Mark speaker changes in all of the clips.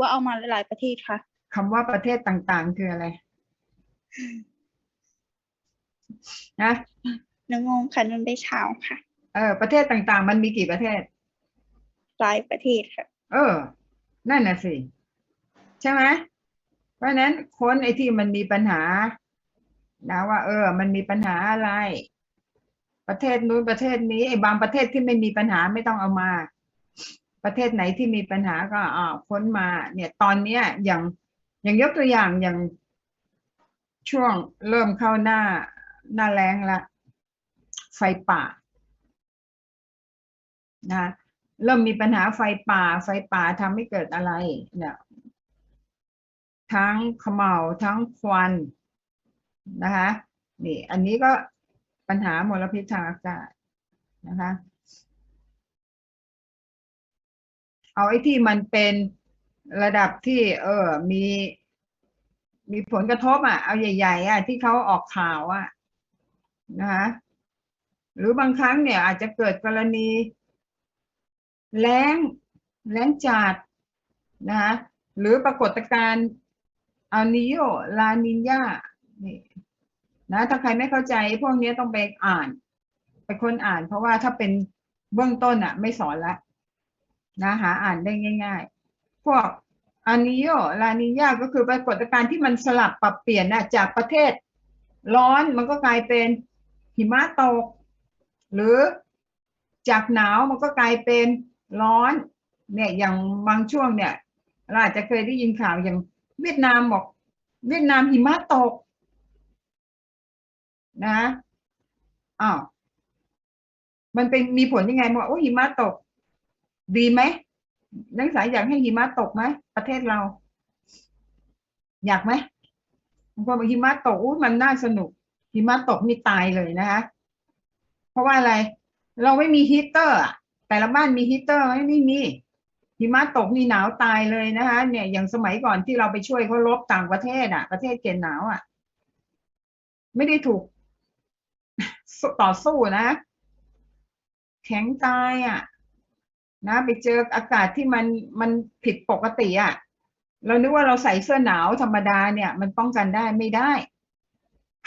Speaker 1: ว่าเอามาหลายๆประเทศคะ
Speaker 2: คำว่าประเทศต่างๆ คืออะไรนะ
Speaker 1: หนูงงค่ะมันไปเช้าค่ะ
Speaker 2: เออประเทศต่างๆ มันมีกี่ประเทศ
Speaker 1: หลายประเทศค่ะ
Speaker 2: เออ นั่นน่ะสิ ใช่ไหมเพราะฉะนั้นค้นไอ้ที่มันมีปัญหานะว่า เออ มันมีปัญหาอะไร ประเทศนู้นประเทศนี้ไอ้บางประเทศที่ไม่มีปัญหาไม่ต้องเอามา ประเทศไหนที่มีปัญหาก็อ่าค้นมา เนี่ยตอนเนี้ยอย่างอย่างยกตัวอย่างอย่างช่วงเริ่มเข้าหน้าหน้าแรงละไฟป่านะเริ่มมีปัญหาไฟป่า ไฟป่าทำให้เกิดอะไรเนี่ยทั้งขมเหลาทั้งควันนะคะนี่อันนี้ก็ปัญหามลพิษทางอากาศนะคะ เอาไอ้ที่มันเป็นระดับที่ เออมี มีผลกระทบอะ เอาใหญ่ ๆ อะ ที่เขาออกข่าวอะนะคะหรือบางครั้งเนี่ย อาจจะเกิดกรณีแล้งแล้งจัดนะคะหรือปรากฏการณ์อัลนิโยลานินยานี่นะถ้าใครไม่เข้าใจ พวกนี้ต้องไปอ่าน ไปค้นอ่าน เพราะว่าถ้าเป็นเบื้องต้นอะ ไม่สอนละ นะหาอ่านได้ง่าย ๆ พวกอัลนิโยลานิยาก็คือปรากฏการณ์ที่มันสลับปรับเปลี่ยนนะจากประเทศ ร้อนมันก็กลายเป็นหิมะตก หรือจากหนาวมันก็กลายเป็นร้อนเนี่ยอย่างบางช่วงเนี่ยเราอาจจะเคยได้ยินข่าวอย่างเวียดนามบอก เวียดนามหิมะตกนะอ้าวมันเป็นมีผลยังไงบอกโอ้หิมะตก ดีไหมนักศึกษาอยากให้หิมะตกไหมประเทศเรา อยากไหมบางคนบอกหิมะตกมันน่าสนุกหิมะตกนี่ตายเลยนะคะเพราะว่าอะไร เราไม่มีฮีเตอร์อะแต่ละบ้านมีฮีเตอร์ไหมไม่มีหิมะตกนี่หนาวตายเลยนะคะ เนี่ยอย่างสมัยก่อนที่เราไปช่วยเขารบต่างประเทศอะประเทศเกณฑ์หนาวอะไม่ได้ถูกต่อสู้นะ แข็งตายอะ นะไปเจออากาศที่มันมันผิดปกติอะเรานึกว่าเราใส่เสื้อหนาวธรรมดาเนี่ย มันป้องกันได้ไม่ได้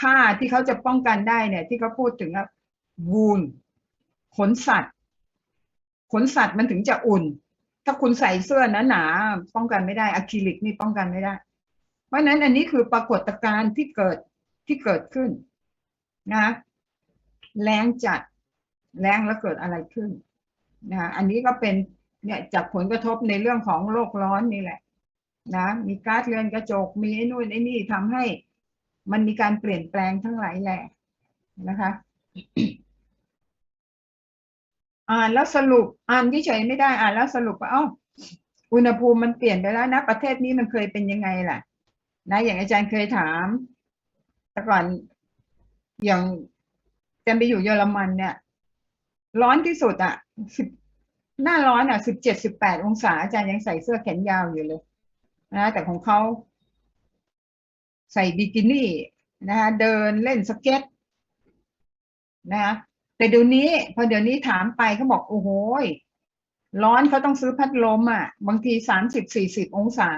Speaker 2: ผ้าที่เขาจะป้องกันได้เนี่ย ที่เขาพูดถึงอะวูนขนสัตว์ ขนสัตว์มันถึงจะอุ่น ถ้าคุณใส่เสื้อหนาๆป้องกันไม่ได้อะคริลิกนี่ป้องกันไม่ได้ เพราะฉะนั้นอันนี้คือปรากฏการณ์ที่เกิดที่เกิดขึ้นนะแรงจัดแรงแล้วเกิดอะไรขึ้น นะอันนี้ก็เป็นเนี่ยจากผลกระทบในเรื่องของโลกร้อนนี่แหละ นะ มีก๊าซเรือนกระจกมีไอ้นู่นไอ้นี่ทำให้ มันมีการเปลี่ยนแปลงทั้งหลายแหละนะคะอ่านแล้วสรุปอ่านที่เฉยไม่ได้อ่านแล้วสรุปว่าเอ้าอุณหภูมิมันเปลี่ยนไปแล้วนะ ประเทศนี้มันเคยเป็นยังไงล่ะ นะ อย่างอาจารย์เคยถามแต่ก่อนอย่างอาจารย์ไปอยู่เยอรมันเนี่ย ร้อนที่สุดอะสิบหน้าร้อนอะสิบเจ็ดสิบแปดองศาอาจารย์ยังใส่เสื้อแขนยาวอยู่เลยนะแต่ของเขาใส่บิกินี่นะคะเดินเล่นสเก็ตนะคะแต่เดี๋ยวนี้ พอเดี๋ยวนี้ถามไปเขาบอกโอ้โหร้อนเขาต้องซื้อพัดลมอะ บางทีสามสิบสี่สิบองศา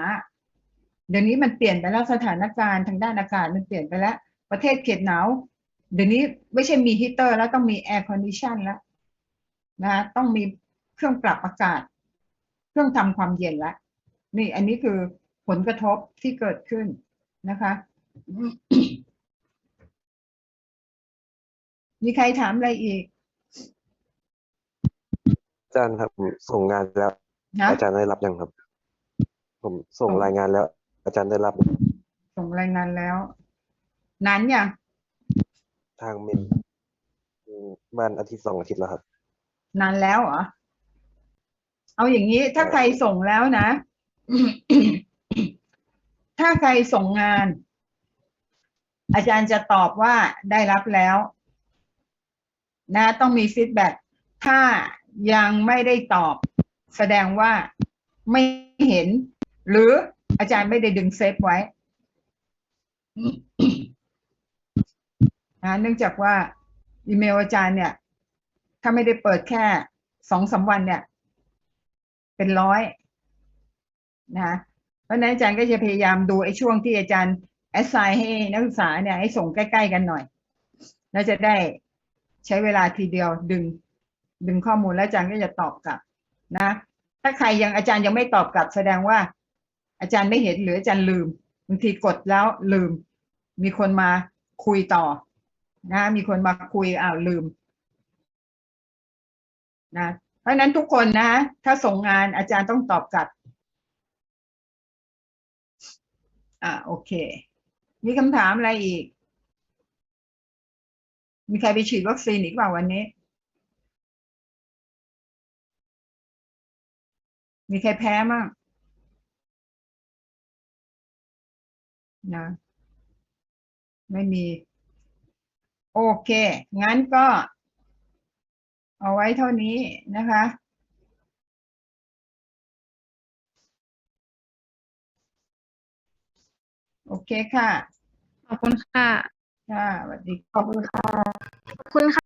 Speaker 2: เดี๋ยวนี้มันเปลี่ยนไปแล้วสถานการณ์ทางด้านอากาศมันเปลี่ยนไปแล้ว ประเทศเขตหนาวเดี๋ยวนี้ไม่ใช่มีฮีตเตอร์แล้วต้องมีแอร์คอนดิชันแล้ว นะต้องมีเครื่องปรับอากาศ เครื่องทำความเย็นแล้วนี่อันนี้คือผลกระทบที่เกิดขึ้นนะคะ มีใครถามอะไรอีก
Speaker 3: อาจารย์ครับผมส่งงานแล้ว
Speaker 2: นะ
Speaker 3: อาจารย์ได้รับยังครับ ผมส่ง
Speaker 2: ส่ง
Speaker 3: รายงานแล้ว อาจารย์ได้รับยัง
Speaker 2: ส่งรายงานแล้วนานยัง
Speaker 3: ทางเมนบ้านอาทิตย์สองอาทิตย์แล้วครับ
Speaker 2: นานแล้วเหรอ เอาอย่างนี้ ถ้าใครส่งแล้วนะ ถ้าใครส่งงาน อาจารย์จะตอบว่าได้รับแล้ว นะ ต้องมีฟีดแบ็ถ้ายังไม่ได้ตอบ แสดงว่าไม่เห็น หรืออาจารย์ไม่ได้ดึงเซฟไว้นะเนื่องจากว่าอีเมลอาจารย์เนี่ย ถ้าไม่ได้เปิดแค่สองสามวันเนี่ย เป็นร้อยนะเพราะฉะนั้นอาจารย์ก็จะพยายามดูไอ้ช่วงที่อาจารย์แอสไซน์ให้นักศึกษาเนี่ยให้ส่งใกล้ ๆ กันหน่อย แล้วจะได้ใช้เวลาทีเดียวดึง ดึงข้อมูลแล้วอาจารย์ก็จะตอบกลับนะ ถ้าใครยังอาจารย์ยังไม่ตอบกลับ แสดงว่า อาจารย์ไม่เห็นหรืออาจารย์ลืมบางทีกดแล้วลืม มีคนมาคุยต่อ นะ มีคนมาคุยอ้าวลืม นะเพราะนั้นทุกคนนะถ้าส่งงานอาจารย์ต้องตอบกลับ อ่าโอเค มีคำถามอะไรอีก มีใครไปฉีดวัคซีนอีกเปล่าวันนี้ มีใครแพ้มั่งนะไม่มี โอเค งั้นก็ เอาไว้เท่านี้นะคะ โอเคค่ะ
Speaker 1: ขอบคุณค่ะ
Speaker 2: ค่ะสวัสดี
Speaker 1: ขอบคุณค่ะ ขอบคุณค่ะ